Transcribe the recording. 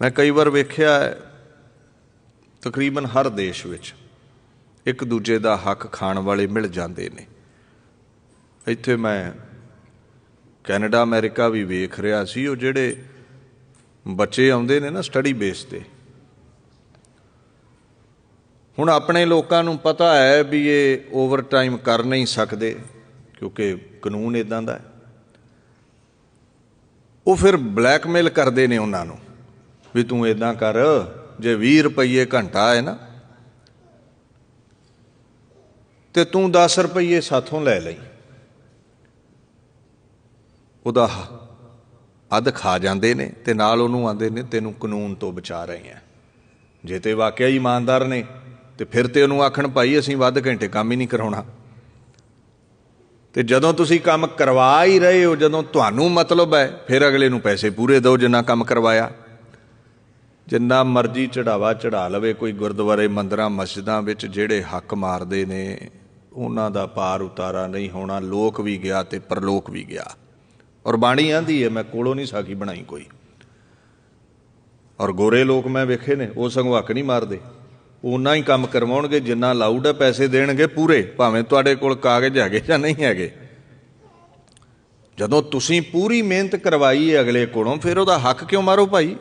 ਮੈਂ ਕਈ ਵਾਰ ਵੇਖਿਆ ਹੈ, ਤਕਰੀਬਨ ਹਰ ਦੇਸ਼ ਵਿੱਚ ਇੱਕ ਦੂਜੇ ਦਾ ਹੱਕ ਖਾਣ ਵਾਲੇ ਮਿਲ ਜਾਂਦੇ ਨੇ। ਇੱਥੇ ਮੈਂ ਕੈਨੇਡਾ ਅਮਰੀਕਾ ਵੀ ਵੇਖ ਰਿਹਾ ਸੀ ਉਹ ਜਿਹੜੇ ਬੱਚੇ ਆਉਂਦੇ ਨੇ ਨਾ ਸਟੱਡੀ ਬੇਸ ਤੇ। ਹੁਣ ਆਪਣੇ ਲੋਕਾਂ ਨੂੰ ਪਤਾ ਹੈ ਵੀ ਇਹ ਓਵਰ ਟਾਈਮ ਕਰ ਨਹੀਂ ਸਕਦੇ ਕਿਉਂਕਿ ਕਾਨੂੰਨ ਇਦਾਂ ਦਾ ਹੈ। ਉਹ ਫਿਰ ਬਲੈਕਮੇਲ ਕਰਦੇ ਨੇ ਉਹਨਾਂ ਨੂੰ। ਵੀ ਤੂੰ ਇਦਾਂ ਕਰ, ਜੇ 20 ਰੁਪਏ ਘੰਟਾ ਹੈ ਨਾ, ਤੇ ਤੂੰ 10 ਰੁਪਏ ਸਾਥੋਂ ਲੈ ਲਈ। ਉਹਦਾ ਅੱਧ ਖਾ ਜਾਂਦੇ ਨੇ ਤੇ ਨਾਲ ਉਹਨੂੰ ਆਂਦੇ ਨੇ, ਤੈਨੂੰ ਕਾਨੂੰਨ ਤੋਂ ਬਚਾ ਰਹੇ ਆ। ਜੇ ਤੇ ਵਾਕਿਆ ਹੀ ਇਮਾਨਦਾਰ ਨੇ, ਤੇ ਫਿਰ ਤੇ ਉਹਨੂੰ ਆਖਣ, ਭਾਈ, ਅਸੀਂ ਵੱਧ ਘੰਟੇ ਕੰਮ ਹੀ ਨਹੀਂ ਕਰਾਉਣਾ। ਤੇ ਜਦੋਂ ਤੁਸੀਂ ਕੰਮ ਕਰਵਾ ਹੀ ਰਹੇ ਹੋ, ਜਦੋਂ ਤੁਹਾਨੂੰ ਮਤਲਬ ਹੈ, ਫਿਰ ਅਗਲੇ ਨੂੰ ਪੈਸੇ ਪੂਰੇ ਦਿਓ ਜਿੰਨਾ ਕੰਮ ਕਰਵਾਇਆ। ਜਿੰਨਾ ਮਰਜ਼ੀ ਚੜਾਵਾ ਚੜਾ ਲਵੇ, ਕੋਈ ਗੁਰਦੁਆਰੇ ਮੰਦਰਾਂ, ਮਸਜਿਦਾਂ ਵਿੱਚ ਜਿਹੜੇ ਹੱਕ ਮਾਰਦੇ ਨੇ, ਉਹਨਾਂ ਦਾ ਪਾਰ ਉਤਾਰਾ ਨਹੀਂ ਹੋਣਾ, ਲੋਕ ਵੀ ਗਿਆ ਤੇ ਪਰਲੋਕ ਵੀ ਗਿਆ। ਔਰ ਬਾਣੀ ਆਂਦੀ ਹੈ, ਮੈਂ ਕੋਲੋਂ ਨਹੀਂ ਸਾਖੀ ਬਣਾਈ ਕੋਈ। ਔਰ ਗੋਰੇ ਲੋਕ ਮੈਂ ਵੇਖੇ ਨੇ, ਉਹ ਸੰਗ ਹੱਕ ਨਹੀਂ ਮਾਰਦੇ। ਉਨਾ ਹੀ ਕੰਮ ਕਰਵਾਉਣਗੇ, ਜਿੰਨਾ ਲਾਊਡ ਹੈ ਪੈਸੇ ਦੇਣਗੇ ਪੂਰੇ, ਭਾਵੇਂ ਤੁਹਾਡੇ ਕੋਲ ਕਾਗਜ਼ ਹੈਗੇ ਜਾਂ ਨਹੀਂ ਹੈਗੇ। ਜਦੋਂ ਤੁਸੀਂ ਪੂਰੀ ਮਿਹਨਤ ਕਰਵਾਈ ਹੈ ਅਗਲੇ ਕੋਲੋਂ, ਫਿਰ ਉਹਦਾ ਹੱਕ ਕਿਉਂ ਮਾਰੋ ਭਾਈ?